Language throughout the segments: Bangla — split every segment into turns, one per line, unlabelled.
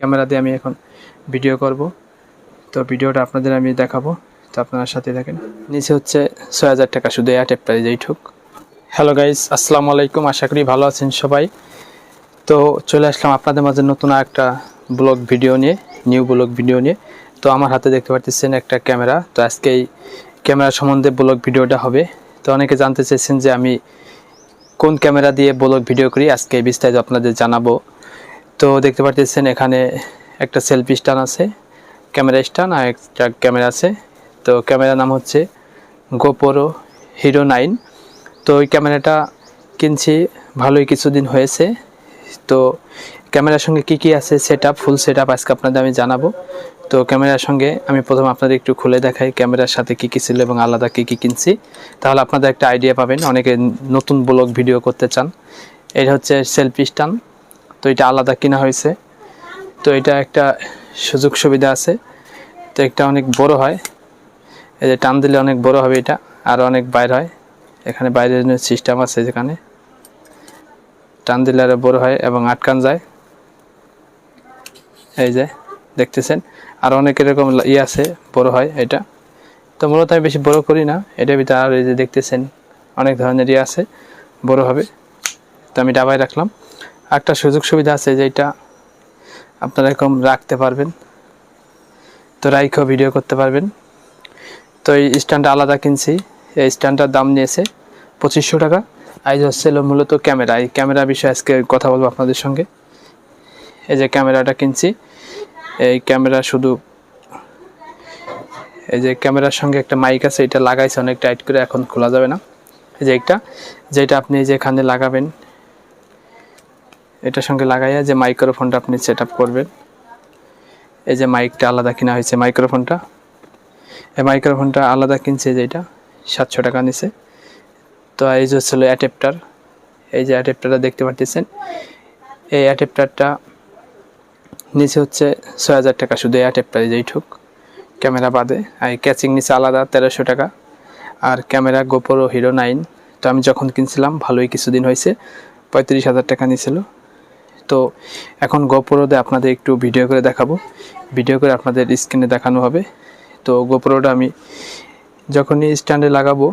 ক্যামেরা দিয়ে আমি এখন ভিডিও করব। তো ভিডিওটা আপনাদের আমি দেখাবো। তো আপনারা সাথে থাকেন। নিচে হচ্ছে ছয় হাজার টাকা শুধু এয়ারটেপ প্রাইজ এইটুক হ্যালো গাইজ আসসালামু আলাইকুম। আশা করি ভালো আছেন সবাই। তো চলে আসলাম আপনাদের মাঝে নতুন একটা ব্লগ ভিডিও নিয়ে নিউ ব্লগ ভিডিও নিয়ে। তো আমার হাতে দেখতে পাচ্ছেন একটা ক্যামেরা। তো আজকে এই ক্যামেরা সম্বন্ধে ব্লগ ভিডিওটা হবে। তো অনেকে জানতে চেয়েছেন যে আমি কোন ক্যামেরা দিয়ে ব্লগ ভিডিও করি। আজকে বিস্তারিত আপনাদের জানাব। তো দেখতে পাচ্ছেন এখানে একটা সেলফি স্ট্যান্ড আছে ক্যামেরা স্ট্যান্ড আর একটা ক্যামেরা আছে। তো ক্যামেরার নাম হচ্ছে গোপোরো হিরো নাইন তো ওই ক্যামেরাটা কিনছি, ভালোই কিছুদিন হয়েছে। তো ক্যামেরার সঙ্গে কি কি আছে সেট ফুল সেট আপ আজকে আপনাদের আমি জানাব। তো ক্যামেরার সঙ্গে আমি প্রথম আপনাদের একটু খুলে দেখাই ক্যামেরার সাথে কি কী ছিল এবং আলাদা কি কি কিনছি। তাহলে আপনাদের একটা আইডিয়া পাবেন, অনেকে নতুন ব্লগ ভিডিও করতে চান। এটা হচ্ছে সেলফি স্ট্যান্ড তো এটা আলাদা কিনা হয়েছে। তো এটা একটা সুযোগ সুবিধা আছে। তো একটা অনেক বড় হয়। এই যে টান দিলে অনেক বড় হবে এটা, আর অনেক বাইর হয়। এখানে বাইরের সিস্টেম আছে যেখানে টান দিলে আরও বড় হয় এবং আটকান যায়। এই যে দেখতেছেন, আর অনেক এরকম ই আছে, বড় হয় এটা। তো মূলত আমি বেশি বড় করি না, এটার ভিতরে আর এই যে দেখতেছেন, অনেক ধরনের ইয়ে আছে, বড় হবে। তো আমি ডাবায় রাখলাম। একটা সুযোগ সুবিধা আছে যেটা আপনারা এরকম রাখতে পারবেন। তো রাইখও ভিডিও করতে পারবেন। তো এই স্ট্যান্ডটা আলাদা কিনছি। এই স্ট্যান্ডটার দাম নিয়েছে পঁচিশশো টাকা। আইজ হচ্ছিল মূলত ক্যামেরা। এই ক্যামেরা বিষয়ে আজকে কথা বলব আপনাদের সঙ্গে। এই যে ক্যামেরাটা কিনছি। এই ক্যামেরা শুধু এই যে ক্যামেরার সঙ্গে একটা মাইক আছে, এটা লাগাইছে অনেক টাইট করে, এখন খোলা যাবে না। এই যে একটা, যেটা আপনি যেখানে লাগাবেন এটার সঙ্গে লাগাইয়া যে মাইক্রোফোনটা আপনি সেট করবেন। এই যে মাইকটা আলাদা কিনা হয়েছে মাইক্রোফোনটা এই মাইক্রোফোনটা আলাদা কিনছে যেটা সাতশো টাকা নিছে। তো এই যে ছিল অ্যাডাপ্টার এই যে অ্যাডাপ্টারটা দেখতে পাচ্ছেন এই অ্যাডাপ্টারটা নিচে হচ্ছে ছয় হাজার টাকা শুধু অ্যাডাপ্টার যেইটুক ক্যামেরা বাদে, আর ক্যাচিং নিচে আলাদা তেরোশো টাকা। আর ক্যামেরা গোপরো হিরো নাইন তো আমি যখন কিনছিলাম, ভালোই কিছুদিন হয়েছে, পঁয়ত্রিশ হাজার টাকা নিয়েছিল তো এখন গোপরোতে আপনাদের একটু ভিডিও করে দেখাবো। ভিডিও করে আপনাদের স্ক্রিনে দেখানো হবে। তো গোপরোটা আমি যখনই স্ট্যান্ডে লাগাবো,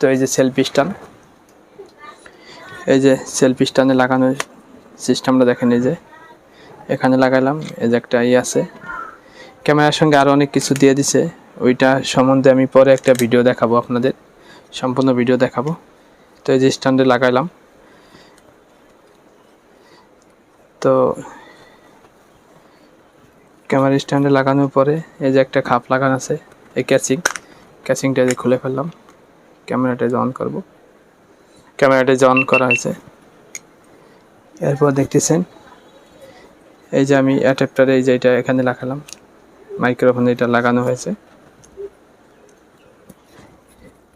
তো এই যে সেলফি স্ট্যান্ড এই যে সেলফি স্ট্যান্ডে লাগানোর সিস্টেমটা দেখেন এই যে। এখানে লাগাইলাম এই যে একটা ইয়ে আছে। ক্যামেরার সঙ্গে আরও অনেক কিছু দিয়ে দিছে। ওইটা সম্বন্ধে আমি পরে একটা ভিডিও দেখাবো আপনাদের। সম্পূর্ণ ভিডিও দেখাবো। তো এই যে স্ট্যান্ডে লাগাইলাম তো ক্যামেরা স্ট্যান্ডে লাগানোর পরে এই যে একটা খাপ লাগানো আছে, এই ক্যাচিং ক্যাচিংটা যে খুলে ফেললাম। ক্যামেরাটা যে অন করব। ক্যামেরাটা অন করা হয়েছে। এরপর দেখতেছেন, এই যে আমি অ্যাডাপ্টারে এই যে এটা এখানে লাগালাম। মাইক্রোফোন এটা লাগানো হয়েছে।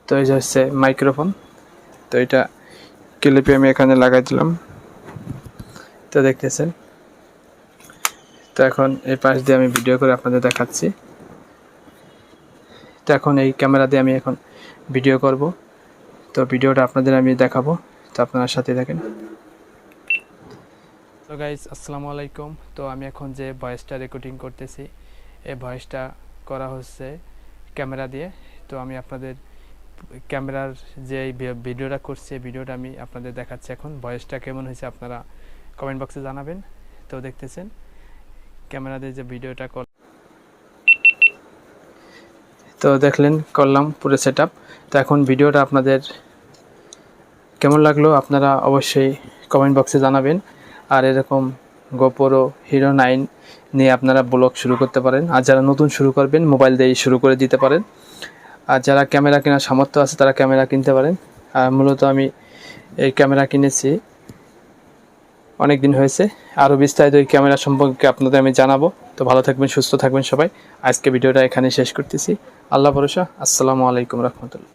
তো এই যে হচ্ছে মাইক্রোফোন তো এটা ক্লিপে আমি এখানে লাগাই দিলাম। তো দেখতেছেন। তো এখন এই পাশ দিয়ে আমি ভিডিও করে আপনাদের দেখাচ্ছি। তো এখন এই ক্যামেরা দিয়ে আমি এখন ভিডিও করব। তো ভিডিওটা আপনাদের আমি দেখাবো। তো আপনারা সাথে থাকেন। তো গাইজ আসসালামু আলাইকুম। তো আমি এখন যে ভয়েসটা রেকর্ডিং করতেছি, এই ভয়েসটা করা হচ্ছে ক্যামেরা দিয়ে। তো আমি আপনাদের ক্যামেরার যে ভিডিওটা করছি ভিডিওটা আমি আপনাদের দেখাচ্ছি এখন। ভয়েসটা কেমন হয়েছে আপনারা কমেন্ট বক্সে জানাবেন। তো দেখতেছেন, ক্যামেরা দিয়ে যে ভিডিওটা কর তো দেখলেন, করলাম পুরো সেট তো এখন ভিডিওটা আপনাদের কেমন লাগল আপনারা অবশ্যই কমেন্ট বক্সে জানাবেন। আর এরকম গোপরো হিরো নাইন নিয়ে আপনারা ব্লগ শুরু করতে পারেন। আর যারা নতুন শুরু করবেন মোবাইল দিয়ে শুরু করে দিতে পারেন। আর যারা ক্যামেরা কেনার সামর্থ্য আছে, তারা ক্যামেরা কিনতে পারেন। আর মূলত আমি এই ক্যামেরা কিনেছি অনেক দিন হয়েছে। আরও বিস্তারিত এই ক্যামেরা সম্পর্কে আপনাদের আমি জানাব। তো ভালো থাকবেন, সুস্থ থাকবেন সবাই। আজকে ভিডিওটা এখানে শেষ করতেছি। আল্লাহ ভরসা। আসসালামু আলাইকুম রহমতুল্লাহ।